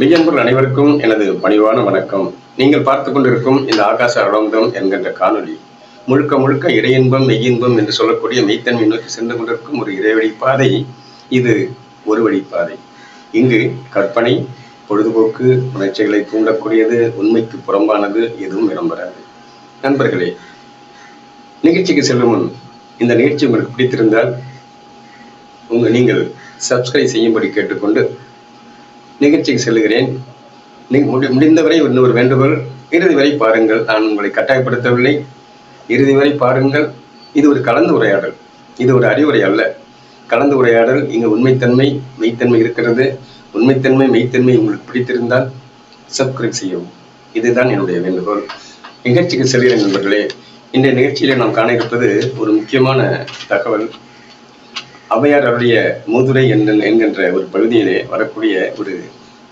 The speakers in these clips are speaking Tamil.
மெய்யன்பர்கள் அனைவருக்கும் எனது பணிவான வணக்கம். நீங்கள் பார்த்து கொண்டிருக்கும் இந்த ஆகாச அரங்கம் என்கின்ற காணொளி. முழுக்க முழுக்க இறையின்பம் மெய்யின்பம் என்று சொல்லக்கூடிய மெய்த்தன்மை நோக்கி சென்று கொண்டிருக்கும் ஒரு இறைவழி பாதை இது ஒரு வழிப்பாதை இங்கு கற்பனை பொழுதுபோக்கு உணர்ச்சிகளை தூண்டக்கூடியது உண்மைக்கு புறம்பானது எதுவும் இடம்பெறாது. நண்பர்களே நிகழ்ச்சிக்கு செல்லும் முன் இந்த நிகழ்ச்சி உங்களுக்கு பிடித்திருந்தால் உங்க நீங்கள் சப்ஸ்கிரைப் செய்யும்படி கேட்டுக்கொண்டு நிகழ்ச்சிக்கு செல்கிறேன் நீ- முடி- முடிந்தவரை இன்னொரு வேண்டுகோள். இறுதி வரை பாருங்கள். நான் உங்களை கட்டாயப்படுத்தவில்லை. இறுதி வரை பாருங்கள். இது ஒரு கலந்து உரையாடல். இது ஒரு அறிவுரை அல்ல. கலந்து உரையாடல் இங்கு உண்மைத்தன்மை மெய்த்தன்மை இருக்கிறது. உண்மைத்தன்மை மெய்த்தன்மை உங்களுக்கு பிடித்திருந்தால் சப்ஸ்கிரைப் செய்யவும். இதுதான் என்னுடைய வேண்டுகோள். நிகழ்ச்சிக்கு செல்கிறேன் நண்பர்களே. இன்றைய நிகழ்ச்சியில் நாம் காண இருப்பது ஒரு முக்கியமான தகவல். ஔவையார் அவருடைய மூதுரை என்கின்ற ஒரு பகுதியிலே வரக்கூடிய ஒரு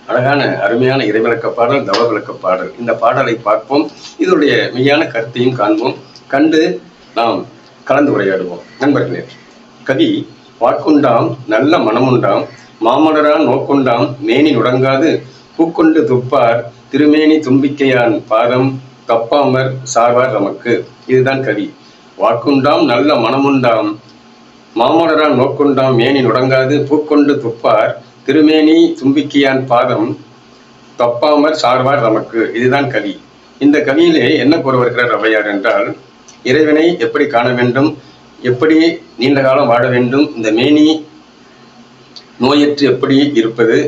அழகான அருமையான இறைவிளக்க பாடல் தவ விளக்க பாடல். இந்த பாடலை பார்ப்போம். இதனுடைய மெய்யான கருத்தையும் காண்போம். கண்டு நாம் கலந்து உரையாடுவோம். நண்பர்களே கவி வாக்குண்டாம் நல்ல மனமுண்டாம் மாமலரான் நோக்குண்டாம் மேனி நுடங்காது பூக்கொண்டு துப்பார் திருமேனி தும்பிக்கையான் பாதம் தப்பாமற் சார்வார் நமக்கு. இதுதான் கவி. வாக்குண்டாம் நல்ல மனமுண்டாம் மாமலரான் நோக்குண்டாம் மேனி நுடங்காது. பூக்கொண்டு துப்பார். திருமேனி தும்பிக்கையான் பாதம் தப்பாமற் சார்வார் நமக்கு இதுதான் கவி. இந்த கவியிலே என்ன கூற வருகிறார் ஔவையார் என்றால் இறைவனை எப்படி காண வேண்டும்? எப்படி நீண்ட காலம் வாழ வேண்டும்? இந்த மேனி நோயற்று எப்படி இருப்பது?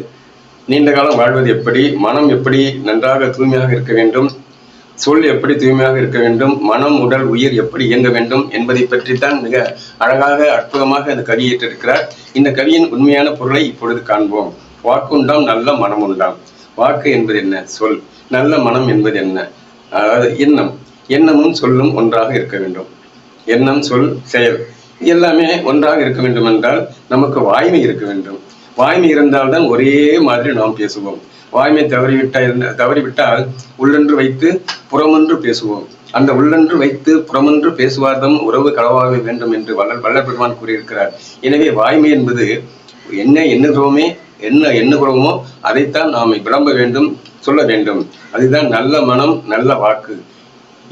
நீண்ட காலம் வாழ்வது எப்படி? மனம் எப்படி நன்றாக தூய்மையாக இருக்க வேண்டும்? சொல் எப்படி தூய்மையாக இருக்க வேண்டும்? மனம் உடல் உயிர் எப்படி இயங்க வேண்டும்? என்பதை பற்றித்தான் மிக அழகாக அற்புதமாக அந்த கவி இந்த கவியின் உண்மையான பொருளை இப்பொழுது காண்போம். வாக்குண்டாம் நல்ல மனம் உண்டாம் வாக்கு என்பது என்ன? சொல். நல்ல மனம் என்பது என்ன? அதாவது எண்ணம். எண்ணமும் சொல்லும் ஒன்றாக இருக்க வேண்டும். எண்ணம் சொல் செயல். எல்லாமே ஒன்றாக இருக்க வேண்டும் என்றால் நமக்கு வாய்மை இருக்க வேண்டும். வாய்மை இருந்தால்தான் ஒரே மாதிரி நாம் பேசுவோம். வாய்மை தவறிவிட்டால் தவறிவிட்டால் உள்ளென்று வைத்து புறமொன்று பேசுவோம். அந்த உள்ளென்று வைத்து புறமொன்று பேசுவார்தம் உறவு களவாக வேண்டும் என்று வள்ளல் வள்ளல் பெருமான் கூறியிருக்கிறார். எனவே வாய்மை என்பது என்ன எண்ணுகிறோமே என்ன எண்ணுகிறோமோ அதைத்தான் நாம் விளம்ப வேண்டும் சொல்ல வேண்டும். அதுதான் நல்ல மனம் நல்ல வாக்கு.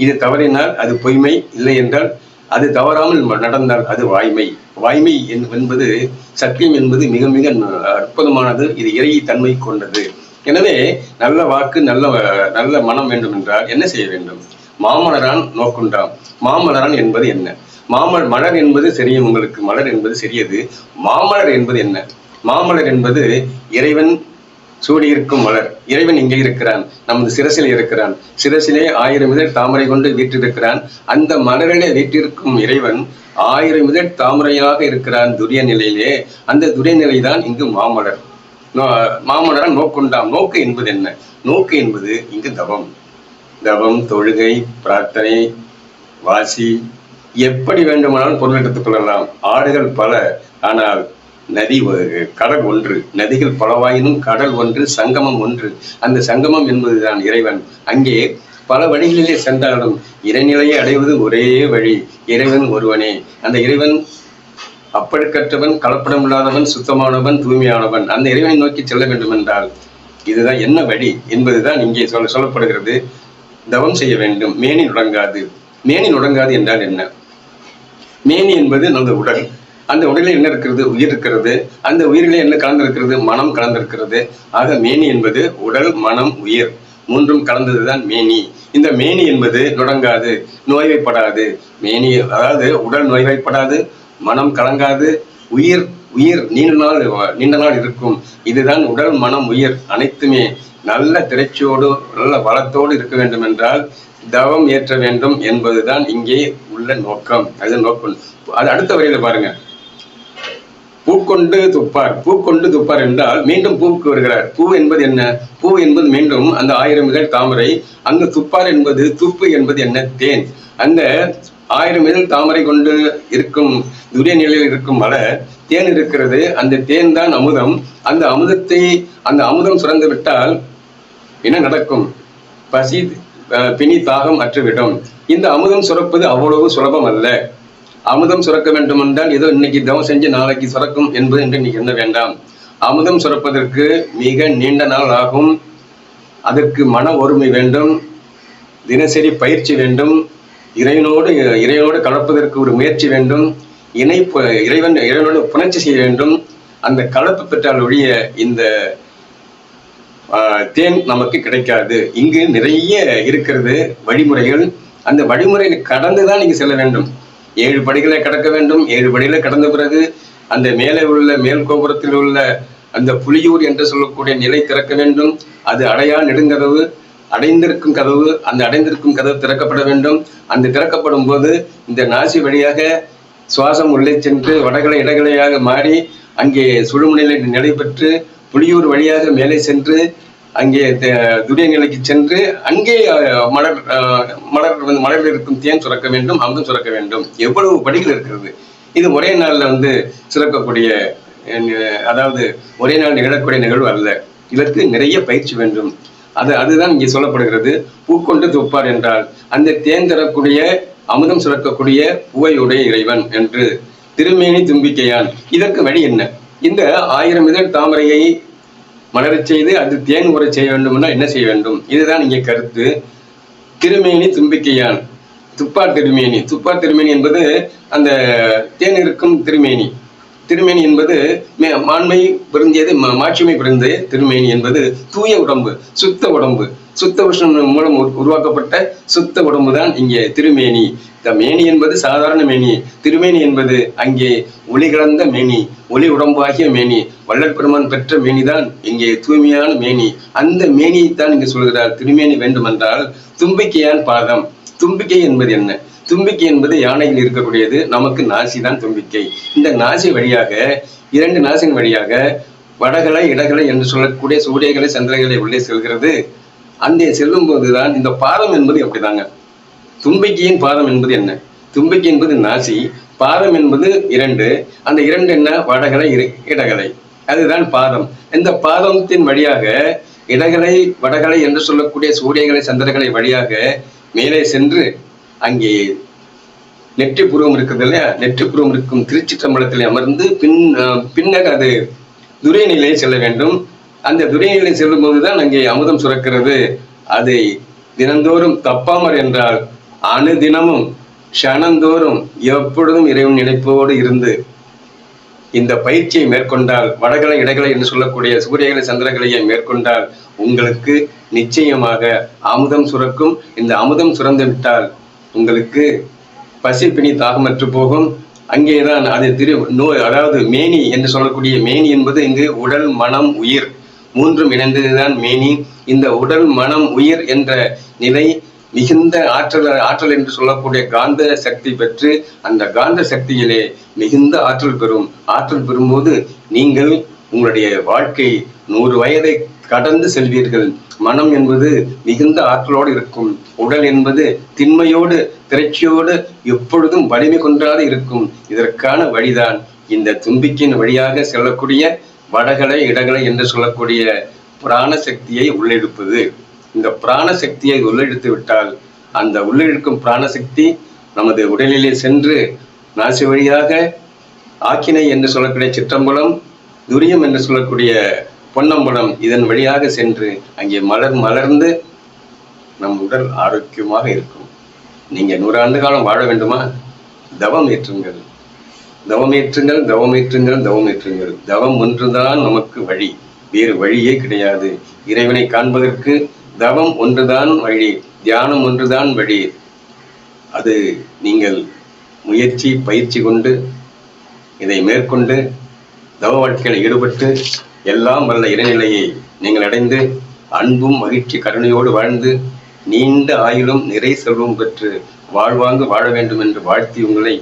இது தவறினால் அது பொய்மை இல்லை என்றால் அது தவறாமல் நடந்தால் அது வாய்மை. வாய்மை என்பது சத்தியம் என்பது மிக மிக அற்புதமானது. இது இறையை தன்மை கொண்டது. எனவே நல்ல வாக்கு நல்ல நல்ல மனம் வேண்டும் என்றால் என்ன செய்ய வேண்டும்? மாமலரான் நோக்குண்டாம். மாமலரான் என்பது என்ன? மாமல் மலர் என்பது தெரியும் உங்களுக்கு. மலர் என்பது சிறியது. மாமலர் என்பது என்ன? மாமலர் என்பது இறைவன் சூடியிருக்கும் மலர். இறைவன் இங்கே இருக்கிறான் நமது சிரசிலே இருக்கிறான். சிரசிலே ஆயிரம் இதழ் தாமரை கொண்டு வீற்றிருக்கிறான். அந்த மலரிலே வீற்றிருக்கும் இறைவன் ஆயிரம் இதழ் தாமரையாக இருக்கிறான் துரிய நிலையிலே. அந்த துரிய நிலைதான் இங்கு மாமலர். நோ- நோக்குண்டாம் நோக்கு என்பது என்ன? நோக்கு என்பது இங்கு தவம். தவம் தொழுகை பிரார்த்தனை வாசி எப்படி வேண்டுமானாலும் பொருள் எடுத்துக் கொள்ளலாம். ஆடுகள் பல ஆனால் நதி கடல் ஒன்று. நதிகள் பலவாயினும் கடல் ஒன்று சங்கமம் ஒன்று. அந்த சங்கமம் என்பதுதான் இறைவன். அங்கே பல வழிகளிலே சென்றாலும் இறைநிலையை அடைவது ஒரே வழி இறைவன் ஒருவனே. அந்த இறைவன் அப்பழுக்கற்றவன் கலப்படம் இல்லாதவன் சுத்தமானவன் தூய்மையானவன். அந்த இறைவனை நோக்கி செல்ல வேண்டும் என்றால் இதுதான் என்ன வழி என்பதுதான் இங்கே சொல்ல சொல்லப்படுகிறது. தவம் செய்ய வேண்டும். மேனி நுடங்காது. மேனி நுடங்காது என்றால் என்ன? மேனி என்பது நமது உடல். அந்த உடலில் என்ன இருக்கிறது? உயிர் இருக்கிறது. அந்த உயிரிலே என்ன கலந்திருக்கிறது? மனம் கலந்திருக்கிறது. ஆக மேனி என்பது உடல் மனம் உயிர். மூன்றும் கலந்ததுதான் மேனி. இந்த மேனி என்பது நுடங்காது நோய்வைப்படாது மேனி அதாவது உடல் நோய்வைப்படாது மனம் கலங்காது உயிர் உயிர் நீண்ட நாள் நீண்ட நாள் இருக்கும். இதுதான் உடல் மனம் உயிர் அனைத்துமே. நல்ல திரைச்சியோடு நல்ல வளத்தோடு இருக்க வேண்டும் என்றால் தவம் ஏற்ற வேண்டும் என்பதுதான் இங்கே உள்ள நோக்கம். அது நோக்கம். அது அடுத்த வரையில பாருங்க. பூக்கொண்டு துப்பார். பூக்கொண்டு துப்பார் என்றால் மீண்டும் பூவுக்கு வருகிறார். பூ என்பது என்ன? பூ என்பது மீண்டும் அந்த ஆயிரம் இதழ் தாமரை. அங்கு துப்பார் என்பது துப்பு என்பது என்ன? தேன். அந்த ஆயிரம் இதழ் தாமரை கொண்டு இருக்கும் துரிய நிலையில் இருக்கும் மலர் தேன் இருக்கிறது. அந்த தேன் தான் அமுதம். அந்த அமுதத்தை அந்த அமுதம் சுரந்து விட்டால் என்ன நடக்கும்? பசி பிணி தாகம் அற்றுவிடும். இந்த அமுதம் சுரப்பது அவ்வளவு சுலபம் அல்ல அமுதம் சுரக்க வேண்டும் என்றால் ஏதோ இன்னைக்கு தவம் செஞ்சு நாளைக்கு சுரக்கும் என்பது என்று நீ என்ன வேண்டாம். அமுதம் சுரப்பதற்கு மிக நீண்ட நாள் ஆகும். அதற்கு மன ஒருமை வேண்டும். தினசரி பயிற்சி வேண்டும். இறைவனோடு இறைவனோடு கலப்பதற்கு ஒரு முயற்சி வேண்டும். இணை இறைவன் இறைவனோடு புணர்ச்சி செய்ய வேண்டும். அந்த கலப்பு பெற்றால் ஒழிய இந்த ஆஹ், தேன் நமக்கு கிடைக்காது. இங்கு நிறைய இருக்கிறது வழிமுறைகள். அந்த வழிமுறையை கடந்து தான் நீங்க செல்ல வேண்டும். ஏழு படிகளை கடக்க வேண்டும். ஏழு படிகளை கடந்த பிறகு அந்த மேலே உள்ள மேல் கோபுரத்தில் உள்ள அந்த புலியூர் என்று சொல்லக்கூடிய நிலை திறக்க வேண்டும். அது அடையா நெடுங்கதவு அடைந்திருக்கும் கதவு அந்த அடைந்திருக்கும் கதவு திறக்கப்பட வேண்டும். அந்த திறக்கப்படும் போது இந்த நாசி வழியாக சுவாசம் உள்ளே சென்று வடகலை இடகலையாக மாறி அங்கே சுழுமுனையில் நிலை பெற்று புலியூர் வழியாக மேலே சென்று அங்கே த- துரிய நிலைக்கு சென்று அங்கே மலர் அஹ், மலர் வந்து மலரில் இருக்கும் தேன் சுரக்க வேண்டும் அமுதம் சுரக்க வேண்டும். எவ்வளவு படிகள் இருக்கிறது. இது ஒரே நாள்ல வந்து சுரக்கக்கூடிய அதாவது ஒரே நாள் நிகழக்கூடிய நிகழ்வு அல்ல. இதற்கு நிறைய பயிற்சி வேண்டும். அது அதுதான் இங்கே சொல்லப்படுகிறது. பூக்கொண்டு துப்பார் என்றால் அந்த தேன் தரக்கூடிய அமுதம் சுரக்கக்கூடிய புவையுடைய இறைவன் என்று. திருமேனி தும்பிக்கையான். இதற்கு வழி என்ன? இந்த ஆயிரம் இதழ் தாமரையை மலரச் செய்து அது தேன் உரை செய்ய வேண்டும்னா என்ன செய்ய வேண்டும்? இதுதான் இங்கே கருத்து. திருமேனி தும்பிக்கையான். துப்பா திருமேனி. துப்பா திருமேனி என்பது அந்த தேன் இருக்கும் திருமேனி. திருமேனி என்பது மே- மாண்மை பிறந்தியது மா- மாட்சிமை பிறந்தது திருமேனி என்பது தூய உடம்பு சுத்த உடம்பு. சுத்த விஷ்ணு மூலம் உரு- உருவாக்கப்பட்ட சுத்த உடம்பு தான் இங்கே திருமேனி. இந்த மேனி என்பது சாதாரண மேனி. திருமேனி என்பது அங்கே ஒளி கலந்த மேனி. ஒளி உடம்பாகிய மேனி. வள்ளல் பெற்ற மேனிதான் இங்கே தூய்மையான மேனி. அந்த மேனியைத்தான் இங்கு சொல்கிறார். திருமேனி வேண்டுமென்றால் தும்பிக்கையான் பாதம். தும்பிக்கை என்பது என்ன? தும்பிக்கை என்பது யானையில் இருக்கக்கூடியது. நமக்கு நாசி தான் தும்பிக்கை. இந்த நாசி வழியாக இரண்டு நாசின் வழியாக வடகலை இடகலை என்று சொல்லக்கூடிய சூரியகளை சந்திரகளை உள்ளே செல்கிறது. அங்கே செல்லும் போதுதான் இந்த பாதம் என்பது அப்படிதாங்க. தும்பிக்கையின் பாதம் என்பது என்ன? தும்பிக்கை என்பது நாசி பாதம் என்பது இரண்டு அந்த இரண்டு என்ன? வடகலை இரு- இடகலை அதுதான் பாதம் இந்த பாதத்தின் வழியாக இடகலை வடகலை என்று சொல்லக்கூடிய சூரியகலை சந்திரகலை வழியாக மேலே சென்று அங்கே நெற்றி புருவம் இருக்குது இல்லையா? நெற்றி புருவம் இருக்கும் திருச்சிற்றம்பலத்தில் அமர்ந்து பின் பின்னர் அது துரிய நிலையை செல்ல வேண்டும். அந்த துரிய செல்லும் போதுதான் அங்கே அமுதம் சுரக்கிறது. அதை தினந்தோறும் தப்பாமற் என்றால் அணுதினமும் க்ஷணந்தோறும் எப்பொழுதும் இறைவன் நினைப்போடு இருந்து இந்த பயிற்சியை மேற்கொண்டால் வடகலை இடகலை என்று சொல்லக்கூடிய சூரியகளை சந்திரகலையை மேற்கொண்டால் உங்களுக்கு நிச்சயமாக அமுதம் சுரக்கும். இந்த அமுதம் சுரந்து விட்டால் உங்களுக்கு பசி பிணி தாகமற்று போகும். அங்கேதான் அது திரு நோய் அதாவது மேனி என்று சொல்லக்கூடிய மேனி என்பது இங்கு உடல் மனம் உயிர் மூன்றும் இணைந்ததுதான் மேனி. இந்த உடல் மனம் உயிர் என்ற நிலை மிகுந்த ஆற்றல் ஆற்றல் என்று சொல்லக்கூடிய காந்த சக்தி பெற்று அந்த காந்த சக்தியிலே மிகுந்த ஆற்றல் பெறும். ஆற்றல் பெறும்போது நீங்கள் உங்களுடைய வாழ்க்கை நூறு வயதை கடந்து செல்வீர்கள். மனம் என்பது மிகுந்த ஆற்றலோடு இருக்கும். உடல் என்பது திண்மையோடு திரைச்சியோடு எப்பொழுதும் வலிமை கொன்றாது இருக்கும். இதற்கான வழிதான் இந்த தும்பிக்கின் வழியாக செல்லக்கூடிய வடகலை இடகலை என்று சொல்லக்கூடிய பிராண சக்தியை உள்ளெடுப்பது இந்த பிராண சக்தியை உள்ளெடுத்து விட்டால் அந்த உள்ளிழுக்கும் பிராணசக்தி நமது உடலிலே சென்று நாசி வழியாக ஆக்கினை என்று சொல்லக்கூடிய சிற்றம்பலம் துரியம் என்று சொல்லக்கூடிய பொன்னம்பலம் இதன் வழியாக சென்று அங்கே மலர் மலர்ந்து நம் உடல் ஆரோக்கியமாக இருக்கும். நீங்கள் நூறாண்டு காலம் வாழ வேண்டுமா? தவம் ஏற்றுங்கள். தவமேற்றுங்கள் தவமேற்றுங்கள் தவமேற்றுங்கள். தவம் தவம் ஒன்றுதான் நமக்கு வழி. வேறு வழியே கிடையாது. இறைவனை காண்பதற்கு தவம் ஒன்றுதான் வழி தியானம் ஒன்றுதான் வழி. அது நீங்கள் முயற்சி பயிற்சி கொண்டு இதை மேற்கொண்டு தவ வாழ்க்கையில் ஈடுபட்டு எல்லாம் வல்ல இறைநிலையை நீங்கள் அடைந்து அன்பும் மகிழ்ச்சி கருணையோடு வாழ்ந்து நீண்ட ஆயுளும் நிறை செல்வம் பெற்று வாழ்வாங்கு வாழ வேண்டும் என்று வாழ்த்தி உங்களை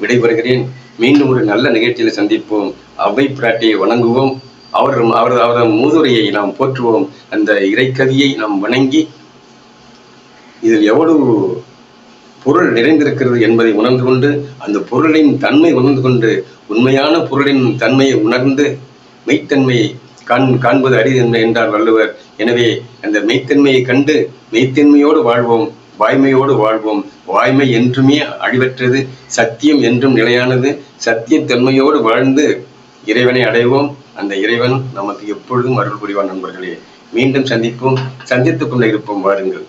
விடைபெறுகிறேன். மீண்டும் ஒரு நல்ல நிகழ்ச்சியில் சந்திப்போம். அவை பிராட்டியை வணங்குவோம். அவர் அவர் அவரது மூதுரையை நாம் போற்றுவோம். அந்த இறைக்கதியை நாம் வணங்கி இதில் எவ்வளவு பொருள் நிறைந்திருக்கிறது என்பதை உணர்ந்து கொண்டு அந்த பொருளின் தன்மை உணர்ந்து கொண்டு உண்மையான பொருளின் தன்மையை உணர்ந்து மெய்த்தன்மையை காண் காண்பது அரிது என்றார் வள்ளுவர். எனவே அந்த மெய்த்தன்மையை கண்டு மெய்த்தன்மையோடு வாழ்வோம். வாய்மையோடு வாழ்வோம். வாய்மை என்றுமே அழிவற்றது சத்தியம் என்றும் நிலையானது. சத்தியத்தன்மையோடு வாழ்ந்து இறைவனை அடைவோம். அந்த இறைவன் நமக்கு எப்பொழுதும் அருள் புரிவான் நண்பர்களே. மீண்டும் சந்திப்போம். சந்தித்துக் கொண்டு இருப்போம். வாருங்கள்.